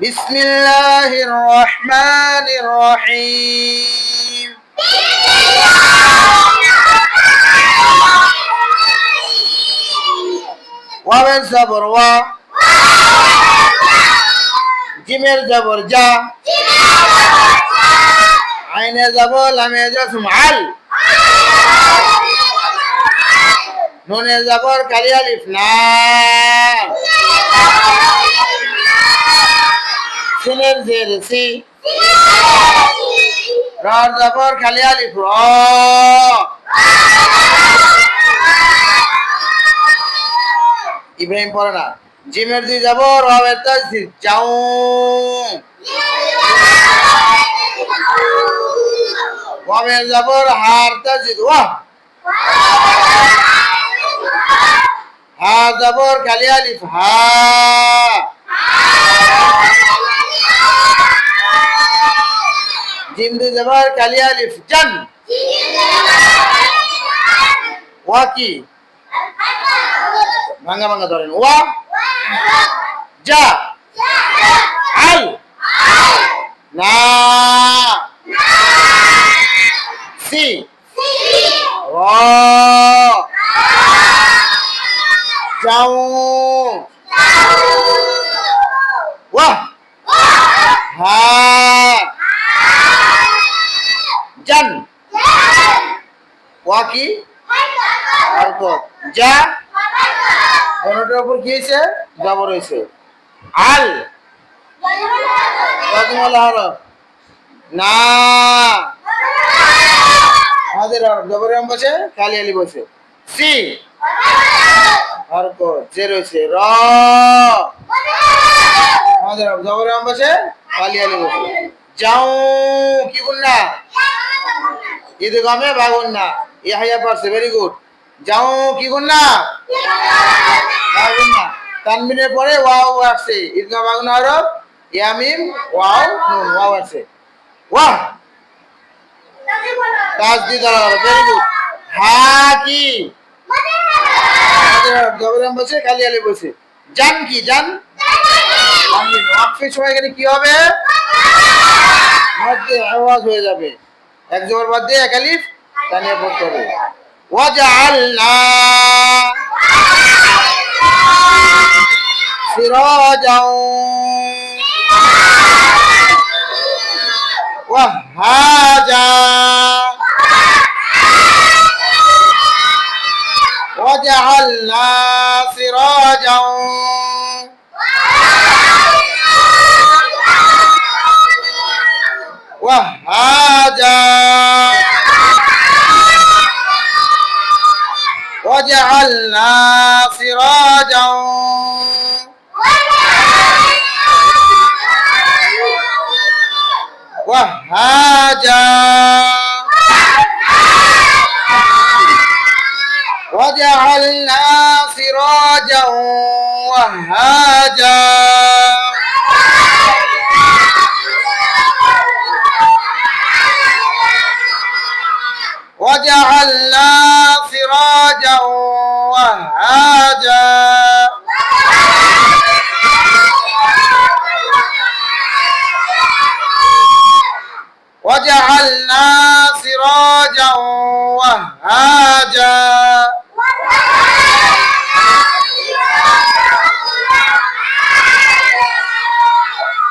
بسم الله الرحمن الرحيم. ومن صبر و جمر زبر جا. عين زبر لم يجسم عل نون زبر كالي ألف সিনের জের সি রর জবর খালি আলিফ র ইব্রাহিম পড়ে না। জিমের দুই যাব, রবের তাসদিদ যাও। ওয়াবের জবর হার তাসদিদ ওয়াহ হা জবর খালি আলিফ হা জিম দুই জবর খালি আলিফ, জান। ওয়া কি? ভাঙা ভাঙা ধরেন। ওয়া? যা আল। না। সি। র যাও ওয়া হা জান ওয়া কি? অর্থ যা। কোনটার উপর কি হয়েছে? জবর হয়েছে। আল। প্রথম হরফ না। আমাদের জবরের আম বসে কালি আলি বসে। সি। হরফ যে রয়েছে। র। আমাদের জবরের আম বসে কালি আলি বসে। যাও। কি বলনা ঈদ গমে বাগুন না ইহাইয়া পারছে ভেরি গুড যাও, কি গুন্না বাগুন না। তানবিনের পরে ওয়াও আসছে। ঈদগা বাগুন হরফ ইয়ামিম, ওয়াও, নুন, ওয়াও আসছে। ওয়াহ! তাসদিদ ভেরি গুড হা কি? জবরাম বসে কালি আলি বসে জান কি জান ওয়াকফের সময় এখানে কি হবে? আওয়াজ হয়ে যাবে। এক জবর বাদ দিয়ে এক আলিফ টানিয়ে পড়তে হবে ওয়াজআলনা সিরাজাও ওয়াহাজা وجعلنا سراجا وجعلنا سراجا. وهاجا. وجعلنا سراجا وهاجا. وجعلنا وجعلنا سراجا وهجا